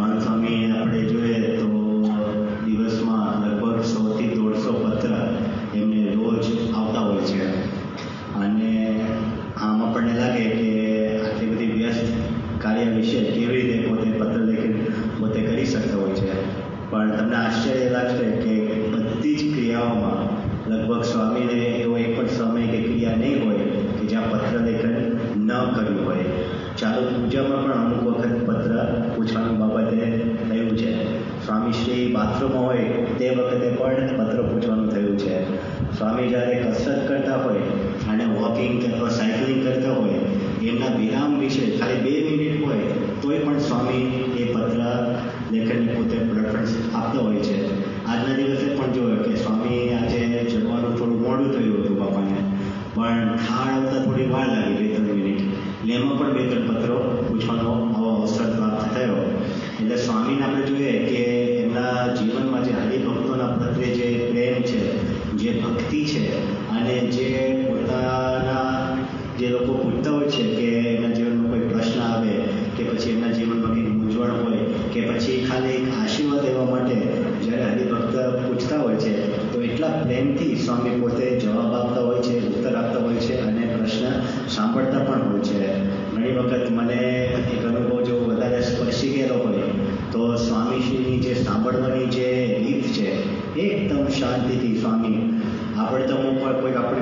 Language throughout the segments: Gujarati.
મારું સ્વામી આપણે જોઈએ સ્વામીશ્રી બાથરૂમમાં હોય, તે વખતે પણ પત્ર પૂછવાનું થયું છે. સ્વામી જ્યારે કસરત કરતા હોય અને વોકિંગ અથવા સાયકલિંગ કરતા હોય, એમના વિરામ વિશે ખાલી બે મિનિટ હોય, તોય પણ સ્વામી એ પત્ર લેખનને પોતે પ્રેફરન્સ આપતો હોય છે. આજના દિવસે પણ જોયો કે સ્વામી આજે જમવાનું થોડું મોડું થયું હતું બાપાને. પણ ખાણ આવતા થોડી વાર લાગી, બે ત્રણ મિનિટ. એટલે એમાં પણ બે ત્રણ પત્રો પૂછવાનો અવસર પ્રાપ્ત થયો. એટલે સ્વામીને આપણે જોઈએ કે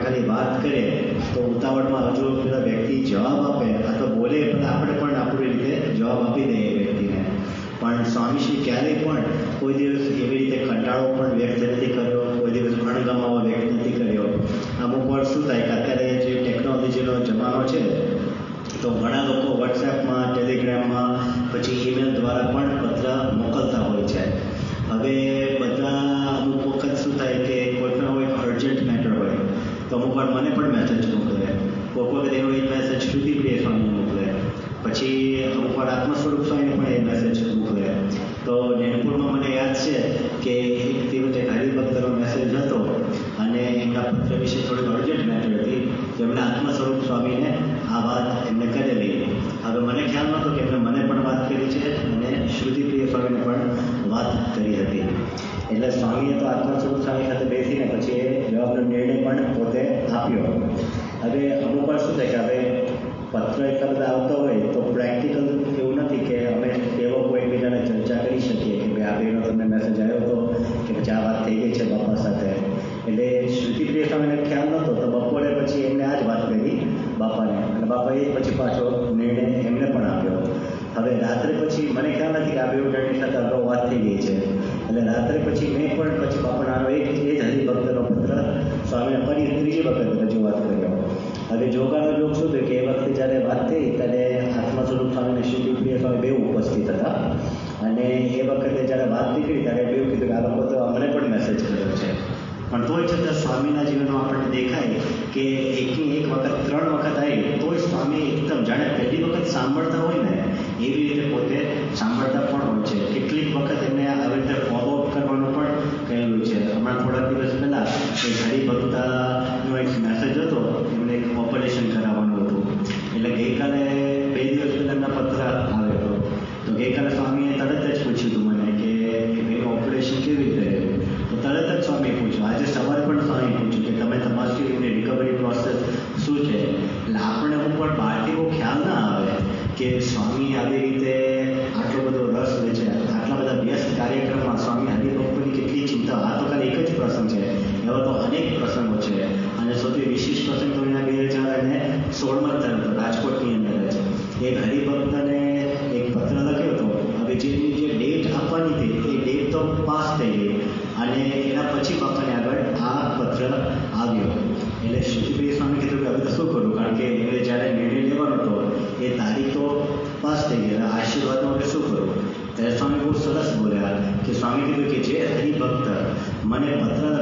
ખાલી વાત કરે, તો ઉતાવળમાં હજુ પેલા વ્યક્તિ જવાબ આપે અથવા બોલે, પણ આપણે પણ આપણી રીતે જવાબ આપી દઈએ વ્યક્તિને. પણ સ્વામીશ્રી ક્યારેય પણ કોઈ દિવસ એવી રીતે કંટાળો પણ વ્યક્ત નથી કર્યો, કોઈ દિવસ અણગમાવો વ્યક્ત નથી કર્યો. અમુક વાર શું થાય કે અત્યારે જે ટેકનોલોજીનો જમાનો છે, તો ઘણા લોકો વોટ્સએપમાં, ટેલિગ્રામમાં, પછી ઈમેલ દ્વારા પણ પત્ર મોકલતા હોય છે. હવે બધા અમુક મને પણ મેસેજ મોકલે. કોઈક વખત એનો એ મેસેજ શ્રુતિ પ્રિય સ્વામીને મોકલે. પછી અમુક વાર આત્મ સ્વરૂપ સ્વામીને પણ એ મેસેજ મોકલે. તો નેનપુરમાં મને યાદ છે કે એક દિવસ એક હરિભક્તનો મેસેજ હતો અને એમના પત્ર વિશે થોડીક અર્જન્ટ મેટર હતી તો એમણે આત્મ સ્વરૂપ સ્વામીને આ વાત એમને કરેલી હવે મને ખ્યાલ નહોતો કે એમણે મને પણ વાત કરી છે અને શ્રુતિપ્રિય સ્વામીને પણ વાત કરી હતી એટલે સ્વામીએ તો આત્મ સ્વરૂપ સ્વામી સાથે બેસીને પછી એ જવાબનો નિર્ણય પણ પોતે આપ્યો હવે અમુક વાર શું થાય કે હવે પત્ર એટલા બધા આવતા હોય તો પ્રેક્ટિકલ એવું નથી કે અમે એવો કોઈ એકબીજાને ચર્ચા કરી શકીએ કે ભાઈ આ તમને મેસેજ આવ્યો હતો કે પછી વાત થઈ ગઈ છે બાપા સાથે. એટલે શ્રુતિપ્રિય સામે ખ્યાલ નહોતો તો બપોરે પછી એમને આ જ વાત કરી બાપાને. અને બાપાએ પછી પાછો નિર્ણય એમને પણ આપ્યો. હવે રાત્રે પછી મને ખ્યાલ નથી કે આ બે ઉડાની સાથે અગાઉ વાત થઈ ગઈ છે. એટલે રાત્રે પછી મેં પણ પછી બાપાનો એક એ જ હરિભક્તનો પુત્ર સ્વામીને ફરી ત્રીજી વખત રજૂઆત કર્યો. હવે જોગ શું થયું કે એ વખતે જ્યારે વાત થઈ ત્યારે આત્મા સ્વરૂપ સ્વામીને શ્રીપ્રિય સ્વામી બે ઉપસ્થિત હતા અને એ વખતે જ્યારે વાત નીકળી ત્યારે બે કીધું કે આ લોકો તો અમને પણ મેસેજ કર્યો છે પણ તોય છતાં સ્વામીના જીવનમાં દેખાય કે એકની એક વખત, ત્રણ વખત આવી. તોય સ્વામી એકદમ જાણે પહેલી વખત સાંભળતા તો પાસ થઈ ગયો અને એના પછી બાપાને આગળ આ પત્ર આવ્યો. એટલે શિવપ્રિય સ્વામી કીધું કે હવે તો શું કરું? કારણ કે એમને જ્યારે નિર્ણય લેવાનો હતો, એ તારીખ તો પાસ થઈ ગઈ. આશીર્વાદ માટે શું કરું? ત્યારે સ્વામી બહુ સરસ બોલ્યા કે સ્વામી કીધું કે જે હરિભક્ત મને પત્ર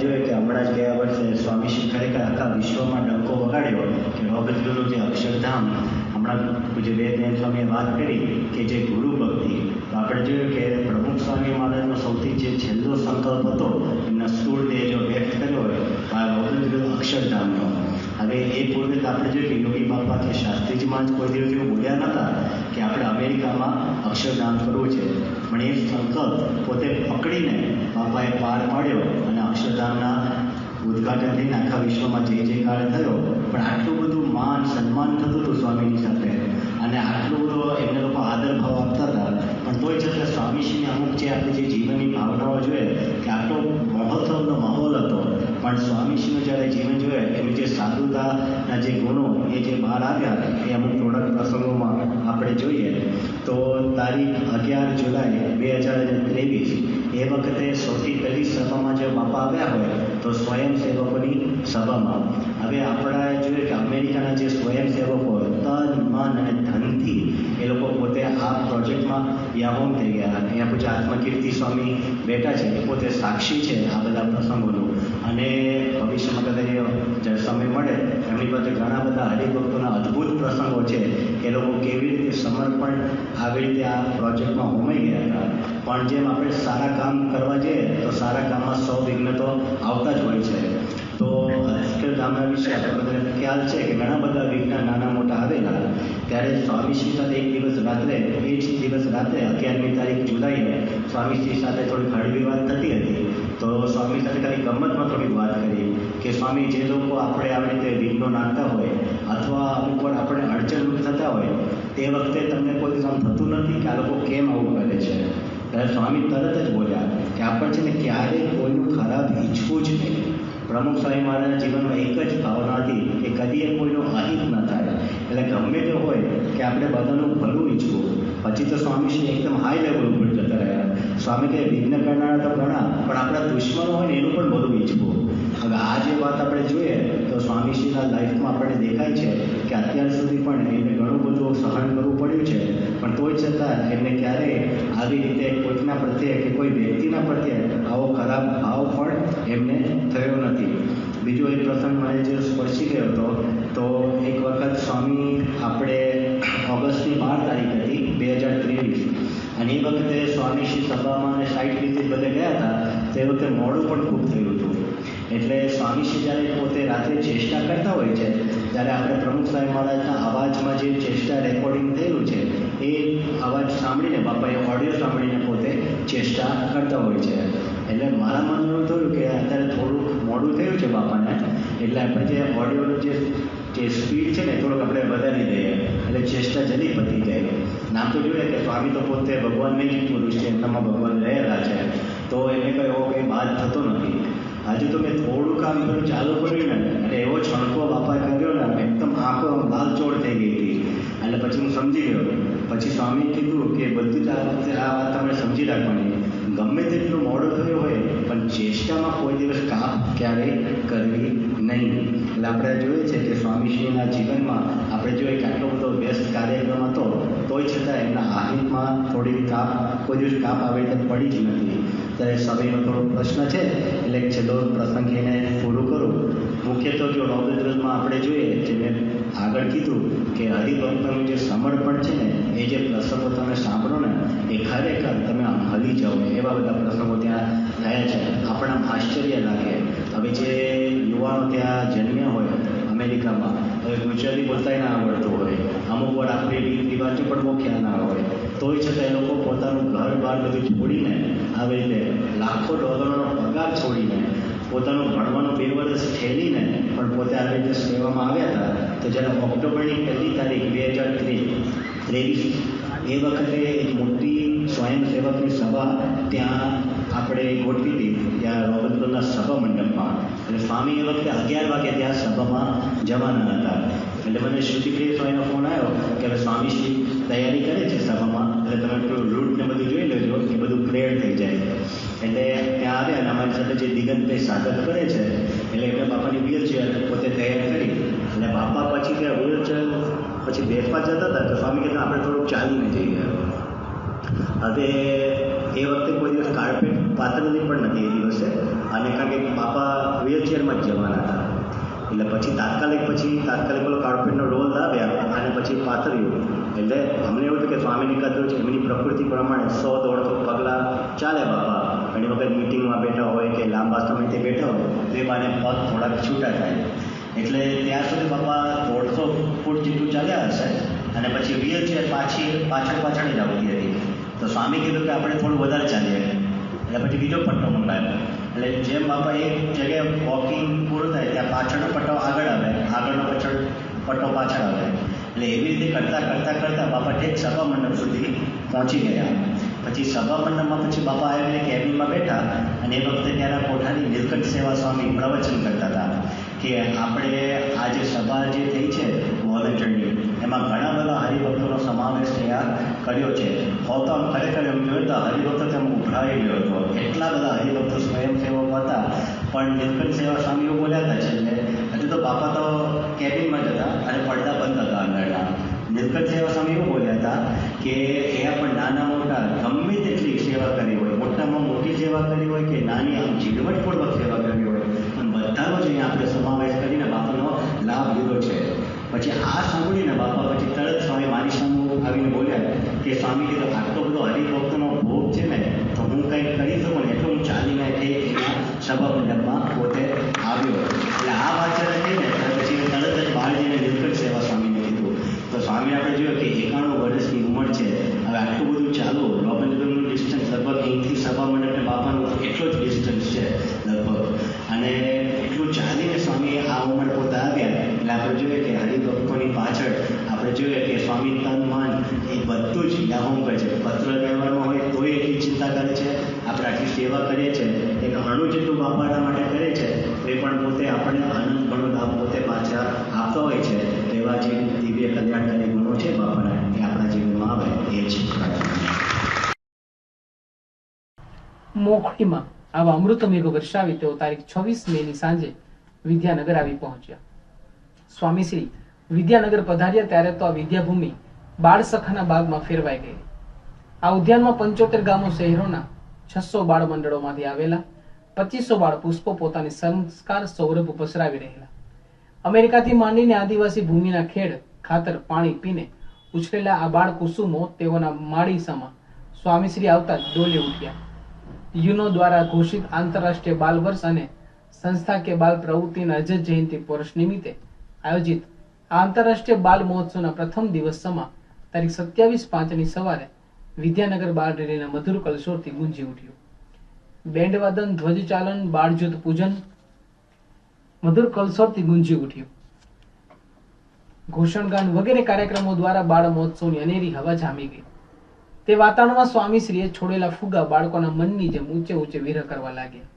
જોઈએ કે હમણાં જ ગયા વર્ષે સ્વામી ખરેખર આખા વિશ્વમાં ડંકો વગાડ્યો કે રોગજ્ઞનું જે અક્ષરધામ, હમણાં પૂજ્ય વેદનયન સ્વામીએ વાત કરી કે જે ગુરુ ભક્તિ, તો આપણે જોયું કે પ્રમુખ સ્વામી મહારાજનો સૌથી જે છેલ્લો સંકલ્પ હતો, એમના સ્થૂળદેહ જો વ્યક્ત કર્યો હોય આ ભગતગુરુ અક્ષરધામનો. હવે એ પૂર્વે આપણે જોયું કે યોગી બાપા કે શાસ્ત્રીજીમાં જ કોઈ દિવસ એવું બોલ્યા નહોતા કે આપણે અમેરિકામાં અક્ષરધામ કરવું છે. પણ એ સંકલ્પ પોતે પકડીને બાપાએ પાર પાડ્યો અને અક્ષરધામના ઉદ્ઘાટન થઈને આખા વિશ્વમાં જે જે કાળ થયો, પણ આટલું બધું માન સન્માન થતું હતું સ્વામીની સાથે. અને આટલું બધું એમને લોકો આદર ભાવ આપતા હતા. પણ તોય છતાં સ્વામીશ્રીની અમુક જે આપણે જે જીવનની ભાવનાઓ જોઈએ કે આટલો મહોત્સવનો માહોલ હતો. પણ સ્વામીશ્રીનું જ્યારે જીવન જોઈએ એની જે સાધુતાના જે ગુણો, એ જે બહાર આવ્યા એ અમુક થોડાક પ્રસંગોમાં આપણે જોઈએ તો તારીખ અગિયાર જુલાઈ બે હજાર ત્રેવીસ, એ વખતે સૌથી પહેલી સભામાં જે બાપા આવ્યા હોય તો સ્વયંસેવકોની સભામાં. હવે આપણા જોઈએ કે અમેરિકાના જે સ્વયંસેવકો તન, મન અને ધનથી એ લોકો પોતે આ પ્રોજેક્ટમાં વ્યાહોમ થઈ ગયા. અહીંયા પછી આત્મકીર્તિ સ્વામી બેઠા છે, એ પોતે સાક્ષી છે આ બધા પ્રસંગોનું. અને ભવિષ્યમાં કદાચ જ્યારે સમય મળે, એમની પાસે ઘણા બધા હરિભક્તોના અદ્ભુત પ્રસંગો છે એ લોકો કેવી રીતે સમર્પણ આવી રીતે આ પ્રોજેક્ટમાં હોમાઈ ગયા હતા. પણ જેમ આપણે સારા કામ કરવા જઈએ, તો સારા કામમાં સૌ વિઘ્ન તો આવતા જ હોય છે. તો અક્ષરધામના વિશે આપણે બધાને ખ્યાલ છે કે ઘણા બધા વિઘ્ન નાના મોટા આવેલા. ત્યારે સ્વામીશ્રી સાથે એક દિવસ રાત્રે, એ જ દિવસ રાત્રે અગિયારમી તારીખ જુલાઈએ સ્વામીશ્રી સાથે થોડી હળવી વાત થતી હતી. તો સ્વામી સાથે ખાલી ગમતમાં થોડીક વાત કરી કે સ્વામી, જે લોકો આપણે આવી રીતે વિઘ્નો નાખતા હોય અથવા અમુક પણ આપણે અડચણરૂપ થતા હોય, તે વખતે તમને કોઈ કામ થતું નથી કે આ લોકો કેમ આવું કરે છે? ત્યારે સ્વામી તરત જ બોલ્યા કે આપણે છે ને ક્યારેય કોઈનું ખરાબ ઈચ્છવું જ નહીં. પ્રમુખ સ્વામી મહારાજના જીવનમાં એક જ ભાવના હતી કે કદી એ કોઈનું અહિત ન થાય. એટલે ગમે તે હોય કે આપણે બધાનું ભલું ઈચ્છવું. પછી તો સ્વામીશ્રી એકદમ હાઈ લેવલ ઉપર જતા રહ્યા. સ્વામી કહે, વિઘ્ન કરનારા તો ઘણા, પણ આપણા દુશ્મનો હોય ને એનું પણ બધું ઈચ્છવું હવે આ જે વાત આપણે જોઈએ, તો સ્વામીશ્રીના લાઈફમાં આપણને દેખાય છે કે અત્યાર સુધી પણ એમને ઘણું બધું સહન કરવું પડ્યું છે, પણ તોય છતાં એમને ક્યારેય આવી રીતે કોઈકના પ્રત્યે કે કોઈ વ્યક્તિના પ્રત્યે આવો ખરાબ ભાવ પણ એમને થયો નથી. બીજો એક પ્રસંગ મને જે સ્પર્શી ગયો હતો, તો એક વખત સ્વામી આપણે ઓગસ્ટની બાર તારીખ હતી, બે હજાર ત્રેવીસ. એ વખતે સ્વામીશ્રી સભામાં અને સાઈડ વિઝિટ બધે ગયા હતા, તે વખતે મોડું પણ ખૂબ થયું હતું. એટલે સ્વામીશ્રી જ્યારે પોતે રાત્રે ચેષ્ટા કરતા હોય છે, ત્યારે આપણે પ્રમુખ સ્વામી મહારાજના અવાજમાં જે ચેષ્ટા રેકોર્ડિંગ થયેલું છે, એ અવાજ સાંભળીને બાપાએ ઓડિયો સાંભળીને પોતે ચેષ્ટા કરતા હોય છે. એટલે મારા મનમાં થયું કે અત્યારે થોડુંક મોડું થયું છે બાપાને, એટલે આપણે જે ઓડિયોનું જે જે સ્પીડ છે ને થોડુંક આપણે વધારી દઈએ. એટલે ચેષ્ટા જલ્દી પતી જાય. નામ તો જોઈએ કે સ્વામી તો પોતે ભગવાનને જ પુરુષ છે, એમનામાં ભગવાન રહેલા છે. તો એને કંઈ એવો કંઈ બાદ થતો નથી. હજુ તો મેં થોડું કામ કર્યું, ચાલુ કર્યું ને એટલે એવો છણકો બાપા કર્યો ને, એકદમ આંખો ચોળ થઈ ગઈ હતી. એટલે પછી હું સમજી ગયો. પછી સ્વામીએ કીધું કે બધું જ આ વાત તમે સમજી રાખવાની. ગમે તેટલું મોડું થયું હોય, પણ ચેષ્ટામાં કોઈ દિવસ કામ ક્યારેય કરવી નહીં. એટલે આપણે જોઈએ છે કે સ્વામીશ્રીના જીવનમાં આપણે જોઈએ કે આટલો બધો વ્યસ્ત કાર્યક્રમ હતો, તોય છતાં એમના આહિતમાં થોડી કાપ, કોઈ દિવસ કાપ આવે રીતે પડી જ નથી. ત્યારે સમયનો થોડો પ્રશ્ન છે, એટલે છેલ્લો પ્રસંગ એને પૂરું કરું. મુખ્યત્વે જો નવદૃતમાં આપણે જોઈએ, જે મેં આગળ કીધું કે હરિભક્તનું જે સમર્પણ છે ને, એ જે પ્રસંગો તમે સાંભળો ને, એ ખરેખર તમે આમ હલી જાઓ એવા બધા પ્રસંગો ત્યાં થયા છે. આપણા આશ્ચર્ય લાગે. હવે જે યુવાનો ત્યાં જન્મ્યા હોય અમેરિકામાં હવે ગુજરાતી બોલતાય ના આવડતું હોય. અમુક વાર આપણી રીત રિવાજો પણ બહુ ખ્યાલ ના હોય. તોય છતાં એ લોકો પોતાનું ઘર બહાર બધું છોડીને આવી રીતે લાખો ડોલરનો પગાર છોડીને પોતાનું ભણવાનું બે વર્ષ ઠેલીને પણ પોતે આવી રીતે સેવામાં આવ્યા હતા. તો જ્યારે ઓક્ટોબરની પહેલી તારીખ બે હજાર ત્રેવીસ, એ વખતે એક મોટી સ્વયંસેવકની સભા ત્યાં આપણે ગોઠવી હતી. ત્યાં રોબર્ટના સભા મંડપમાં એટલે સ્વામી એ વખતે અગિયાર વાગે ત્યાં સભામાં જવાના હતા. એટલે મને શ્રુતિપ્રિય સ્વામીનો ફોન આવ્યો કે હવે સ્વામીશ્રી તૈયારી કરે છે સભામાં. એટલે તમે પેલું રૂટ ને બધું જોઈ લેજો, એ બધું ક્લિયર થઈ જાય. એટલે ત્યાં આવ્યા અને અમારી સાથે જે દિગંતભાઈ સાધક કરે છે, એટલે એમને બાપાની વ્હીલચેર પોતે તૈયાર કરી. અને બાપા પછી ત્યાં વ્હીલચેર પછી બેસવા જતા હતા, તો સ્વામી કહેતા, આપણે થોડુંક ચાલીને જઈએ. હવે એ વખતે કોઈ દિવસ કાર્પેટ પાથરેલી પણ નથી એ દિવસે. અને કારણ કે પાપા વ્હીલચેરમાં જ જવાના હતા. એટલે પછી તાત્કાલિક પછી તાત્કાલિક પેલો કાર્પેટનો રોલ લાવ્યા અને પછી પાથર્યું. એટલે અમને એવું હતું કે સ્વામીની કદું છે, એમની પ્રકૃતિ પ્રમાણે સો દોઢસો પગલાં ચાલે બાપા. ઘણી વખત મિટિંગમાં બેઠા હોય કે લાંબા સમયથી બેઠા હોય તે બાને પગ થોડાક છૂટા થાય. એટલે ત્યાં સુધી બાપા દોઢસો ફૂટ જેટલું ચાલ્યા હશે અને પછી વ્હીલચેર પાછી પાછળ પાછળ જ આવતી હતી તો સ્વામી કીધું કે આપણે થોડું વધારે ચાલીએ. એટલે પછી બીજો પટ્ટો મંગાવ્યો. એટલે જેમ બાપા એક જગ્યાએ વોકિંગ પૂરું થાય, ત્યાં પાછળનો પટ્ટો આગળ આવે. આગળનો પાછળ પટ્ટો પાછળ આવે. એટલે એવી રીતે કરતાં કરતાં કરતાં બાપા ઠેક સભા મંડપ સુધી પહોંચી ગયા. પછી સભા મંડપમાં પછી બાપા આવીને કેબિનમાં બેઠા અને એ વખતે ત્યાંના કોઠાની નીલકંઠ સેવા સ્વામી પ્રવચન કરતા હતા કે આપણે આ જે સભા જે થઈ છે વોલેન્ટરની એમાં ઘણા બધા હરિભક્તોનો સમાવેશ ત્યાં કર્યો છે. હોતો ખરેખર એમ જોયું તો હરિભક્તો તેમ ઉભરાઈ ગયો હતો. એટલા બધા હરિભક્તો સ્વયંસેવકો હતા. પણ નીલકંઠ સેવા સ્વામીઓ બોલ્યા હતા છેલ્લે હજુ તો બાપા તો કેબિનમાં જ હતા અને પડદા બંધ હતા અંદરના નીલકંઠ સેવા સ્વામી એવું બોલ્યા હતા કે એ પણ નાના મોટા, ગમે તેટલી સેવા કરી હોય, મોટામાં મોટી સેવા કરી હોય કે નાની આમ ઝીણવટપૂર્વક સેવા કરી હોય, પણ બધાનો જ અહીંયા આપણે સમાવેશ કરીને બાપાનો લાભ લીધો છે. પછી આ સાંભળીને બાપા પછી તરત સ્વામી મારી સામે આવીને બોલ્યા કે સ્વામી કે આટલો બધો હરિભક્તનો ભોગ છે ને, તો હું કંઈક કરી શકું ને? એટલું હું ચાલીને એ સભા મંડપમાં પોતે આવ્યો. એટલે આ વાત જ્યારે પછી તરત જ બહાર જઈને સેવા સ્વામીને કીધું. તો સ્વામી આપણે જોયું કે સેવા કરીએ છીએ એક અણુ જેટલું બાપાના માટે કરે છે, એ પણ પોતે આપણને આનંદ ઘણો લાભ પોતે પાછા આપતા હોય છે. તેવા જે દિવ્ય કલ્યાણકારી ગુણો છે બાપાના, એ આપણા જીવનમાં આવે, એ જ મોખડીમાં આવા અમૃત મેઘો વર્ષાવી તેઓ તારીખ છવ્વીસ મે ની સાંજે વિદ્યાનગર આવી પહોંચ્યા. સ્વામીશ્રી વિદ્યાનગર પધાર્યા ત્યારે તો આ વિદ્યાભૂમિ બાળ સખાના બાગમાં ફેરવાઈ ગઈ. આ ઉદ્યાનમાં પંચોતેર ગામો શહેરોના છસો બાળ મંડળોમાંથી આવેલા, પચીસો બાળ પુષ્પો પોતાની સંસ્કાર સૌરભ પસરાવી રહેલા. અમેરિકાથી માંડીને આદિવાસી ભૂમિના ખેડ ખાતર પાણી પીને ઉછરેલા આ બાળ કુસુમો તેઓના માળીસામાં સ્વામીશ્રી આવતા ડોલે ઉઠ્યા. યુનો દ્વારા ઘોષિત આંતરરાષ્ટ્રીય બાલ વર્ષ અને સંસ્થા કે બાલ પ્રવૃત્તિના રજત જયંતિ વર્ષ નિમિત્તે આયોજિત આંતરરાષ્ટ્રીય બાલ મહોત્સવના પ્રથમ દિવસમાં તારીખ સત્યાવીસ પાંચની સવારે વિદ્યાનગર બાળ રેલીના મધુર કલશોરથી ગુંજી ઉઠ્યું. બેન્ડ વાદન ધ્વજચાલન બાળજ્યોત પૂજન, મધુર કલશોરથી ગુંજી ઉઠ્યું. ઘોષણગાન વગેરે કાર્યક્રમો દ્વારા બાળ મહોત્સવની અનેરી હવા જામી ગઈ. તે વાતાવરણમાં સ્વામીશ્રીએ છોડેલા ફુગા બાળકોના મનની જેમ ઊંચે ઊંચે વિરહ કરવા લાગ્યા.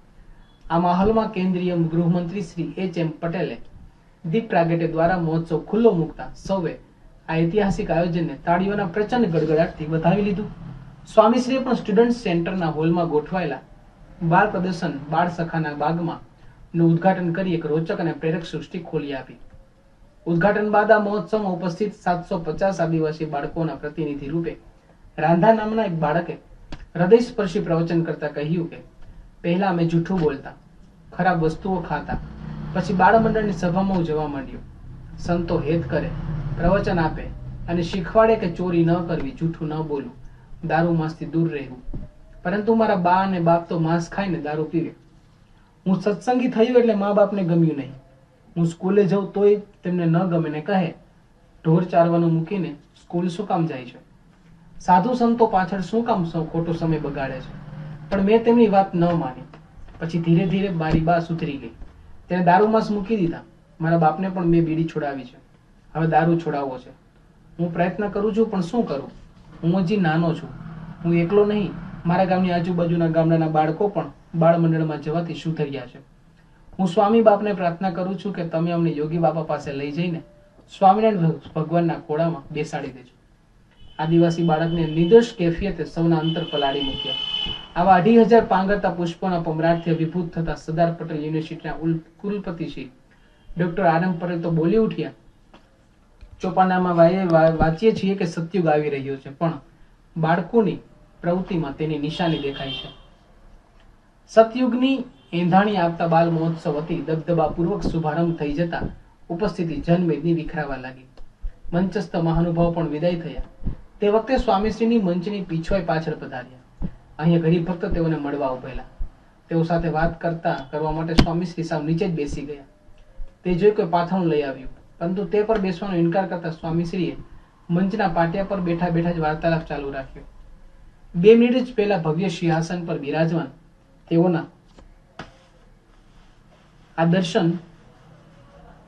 આ માહોલમાં કેન્દ્રીય ગૃહમંત્રી શ્રી એચ એમ પટેલે દીપ પ્રાગટ્ય દ્વારા મહોત્સવ ખુલ્લો મૂકતા સૌએ આ ઐતિહાસિક આયોજનને તાળીઓના પ્રચંડ ગડગડાટથી વધાવી લીધું. સ્વામીશ્રીએ પણ સ્ટુડન્ટ સેન્ટરના હોલમાં ગોઠવાયેલા બાળ પ્રદર્શન બાળ સખાના બાગમાં નું ઉદઘાટન કરી એક રોચક અને પ્રેરક સૃષ્ટિ ખોલી આપી. ઉદઘાટન બાદ આ મહોત્સવમાં ઉપસ્થિત સાતસો પચાસ આદિવાસી બાળકોના પ્રતિનિધિ રૂપે રાંધા નામના એક બાળકે હૃદયસ્પર્શી પ્રવચન કરતા કહ્યું કે, પહેલા અમે જૂઠું બોલતા, ખરાબ વસ્તુઓ ખાતા, પછી બાળમંડળની સભામાં જવા માંડ્યો. સંતો હેત કરે પ્રવચન આપે અને શીખવાડે કે ચોરી ન કરવી, જૂઠું ન બોલવું, દારૂ માંસથી દૂર રહેવું. પરંતુ મારા બા અને બાપ તો માંસ ખાઈને દારૂ પીવે. હું સત્સંગી થયું એટલે મા બાપને ગમ્યું નહીં. હું સ્કૂલે જઉં તોય તેમને ન ગમે ને કહે, ઢોર ચારવાનું મૂકીને સ્કૂલ શું કામ જાય છે? સાધુ સંતો પાછળ શું કામ ખોટો સમય બગાડે છે? પણ મેં તેમની વાત ન માની. પછી ધીરે ધીરે મારી બા સુધરી ગઈ. તેને દારૂ માંસ મૂકી દીધા. મારા બાપને પણ મેં બીડી છોડાવી છે. હવે દારૂ છોડાવવો છે. હું પ્રયત્ન કરું છું, પણ શું કરું? હું હજી નાનો છું. હું એકલો નહીં, મારા ગામની આજુબાજુના ગામડાના બાળકો પણ બાળ મંડળમાં જવાથી સુધર્યા છે? હું સ્વામી બાપને પ્રાર્થના કરું છું કે તમે અમને યોગી બાપા પાસે લઈ જઈને સ્વામિનારાયણ ભગવાનના ખોળામાં બેસાડી દેજો. આદિવાસી બાળકને નિર્દોષ કેફિયતે સૌના અંતર પલાળી મૂક્યા. આવા અઢી હજાર પાંગરતા પુષ્પોના પમરાટથી અભિભૂત થતા સરદાર પટેલ યુનિવર્સિટીના કુલપતિ શ્રી ડોક્ટર આનંદ પટેલ તો બોલી ઉઠ્યા ચોપાનામાં વાંચીએ છીએ કે સતયુગ આવી રહ્યો છે, પણ બાળકોની પ્રવૃત્તિમાં તેની નિશાની દેખાય છે. સતયુગની એંધાણી આવતા બાલ મહોત્સવ હતી દબદબાપૂર્વક શુભારંભ થઈ જતા ઉપસ્થિતિ જનમેદની વિખરાવા લાગી. મંચસ્થ મહાનુભાવ પણ વિદાય થયા. તે વખતે સ્વામીશ્રીની મંચની પીછોય પાછળ પધાર્યા. અહીંયા ગરીબ ભક્ત તેઓને મળવા ઉભેલા. તેઓ સાથે વાત કરતા કરવા માટે સ્વામીશ્રી સાવ નીચે જ બેસી ગયા. તે જોઈ કોઈ પાથણું લઈ આવ્યું. પરંતુ તે પર બેસવાનો ઇનકાર કરતા સ્વામીશ્રીએ મંચના પાટિયા પર બેઠા બેઠા જ વાર્તાલાપ ચાલુ રાખ્યો. બે મિનિટ જ પહેલા ભવ્ય સિંહાસન પર બિરાજમાન તેઓના આ દર્શન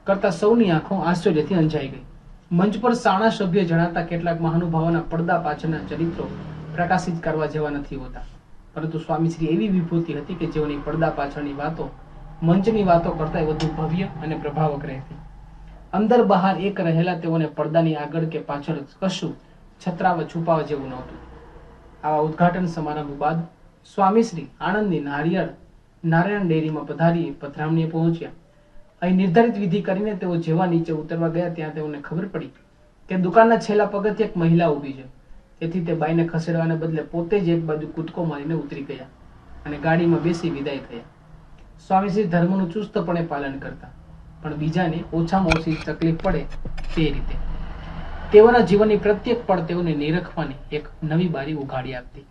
કરતા સૌની આંખો આશ્ચર્યથી અંજાઈ ગઈ. મંચ પર સાણા સભ્ય જણાતા કેટલાક મહાનુભાવોના પડદા પાછળના ચરિત્રો પ્રકાશિત કરવા જેવા નથી હોતા. પરંતુ સ્વામીશ્રી એવી વિભૂતિ હતી કે જેઓની પડદા પાછળની વાતો, મંચની વાતો કરતા વધુ ભવ્ય અને પ્રભાવક રહેતી. અંદર બહાર એક રહેલા તેઓને પડદાની આગળ કે પાછળ કશું છત્રાવ છુપાવ જેવું નહોતું. આવા ઉદ્ઘાટન સમારંભ બાદ સ્વામીશ્રી આણંદની નારિયેળ નારાયણ ડેરીમાં પધારી પધરામણીએ પહોંચ્યા. અહીં નિર્ધારિત વિધિ કરીને તેઓ જેવા નીચે ઉતરવા ગયા ત્યાં તેઓને ખબર પડી કે દુકાનના છેલ્લા પગથિયે એક મહિલા ઊભી છે. તેથી તે બાઈને ખસેડવાને બદલે પોતે જ એક બાજુ કૂદકો મારીને ઉતરી ગયા અને ગાડીમાં બેસી વિદાય થયા. સ્વામીશ્રી ધર્મનું ચુસ્તપણે પાલન કરતા પણ બીજાને ઓછામાં ઓછી તકલીફ પડે તે રીતે. તેઓના જીવનની પ્રત્યેક પળ તેઓને નિરખવાની એક નવી બારી ઉઘાડી આપતી.